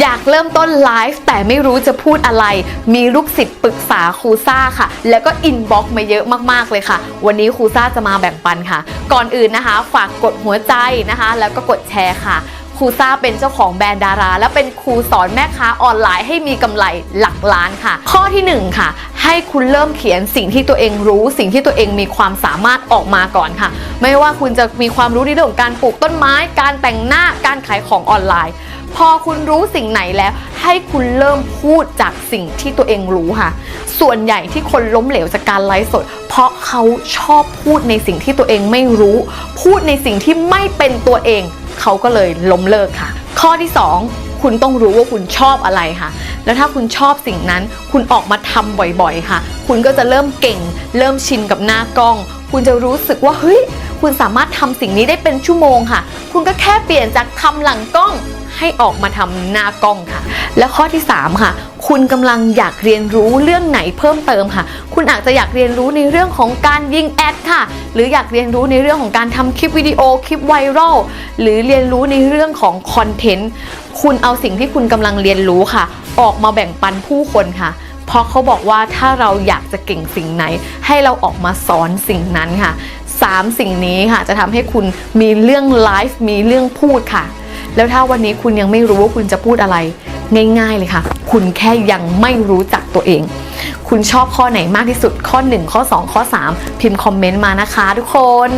อยากเริ่มต้นไลฟ์แต่ไม่รู้จะพูดอะไร มีลูกศิษย์ปรึกษาครูซ่าค่ะ แล้วก็อินบ็อกซ์มาเยอะมากๆเลยค่ะ วันนี้ครูซ่าจะมาแบ่งปันค่ะ ก่อนอื่นนะคะ ฝากกดหัวใจนะคะ แล้วก็กดแชร์ค่ะครูซ่าเป็นเจ้าของแบรนด์ดารา และเป็นครูสอนแม่ค้าออนไลน์ให้มีกำไรหลักล้านค่ะ ข้อที่หนึ่งค่ะ ให้คุณเริ่มเขียนสิ่งที่ตัวเองรู้ สิ่งที่ตัวเองมีความสามารถออกมาก่อนค่ะ ไม่ว่าคุณจะมีความรู้ในเรื่องของการปลูกต้นไม้ การแต่งหน้าการขายของออนไลน์ พอคุณรู้สิ่งไหนแล้ว ให้คุณเริ่มพูดจากสิ่งที่ตัวเองรู้ค่ะ ส่วนใหญ่ที่คนล้มเหลวจากการไลฟ์สด เพราะเขาชอบพูดในสิ่งที่ตัวเองไม่รู้ พูดในสิ่งที่ไม่เป็นตัวเอง เขาก็เลยล้มเลิกค่ะ ข้อที่ 2คุณต้องรู้ว่าคุณชอบอะไรค่ะ แล้วถ้าคุณชอบสิ่งนั้น คุณออกมาทำบ่อยๆ ค่ะ คุณก็จะเริ่มเก่ง เริ่มชินกับหน้ากล้อง คุณจะรู้สึกว่าเฮ้ย คุณสามารถทำสิ่งนี้ได้เป็นชั่วโมงค่ะ คุณก็แค่เปลี่ยนจากทำหลังกล้อง ให้ออกมาทำหน้ากล้องค่ะ และข้อที่ 3 ค่ะ คุณกำลังอยากเรียนรู้เรื่องไหนเพิ่มเติมค่ะ คุณอาจจะอยากเรียนรู้ในเรื่องของการยิงแอดค่ะ หรืออยากเรียนรู้ในเรื่องของการทำคลิปวิดีโอคลิปไวรัลหรือเรียนรู้ในเรื่องของคอนเทนต์คุณเอาสิ่งที่คุณกำลังเรียนรู้ค่ะ ออกมาแบ่งปันผู้คนค่ะเพราะเขาบอกว่าถ้าเราอยากจะเก่งสิ่งไหน ให้เราออกมาสอนสิ่งนั้นค่ะสามสิ่งนี้ค่ะ จะทำให้คุณมีเรื่องไลฟ์มีเรื่องพูดค่ะ แล้วถ้าวันนี้คุณยังไม่รู้ว่าคุณจะพูดอะไร ง่าย ๆเลยค่ะ คุณแค่ยังไม่รู้จักตัวเอง คุณชอบข้อไหนมากที่สุดข้อ 1 ข้อ 2 ข้อ 3 พิมพ์คอมเมนต์มานะคะทุกคน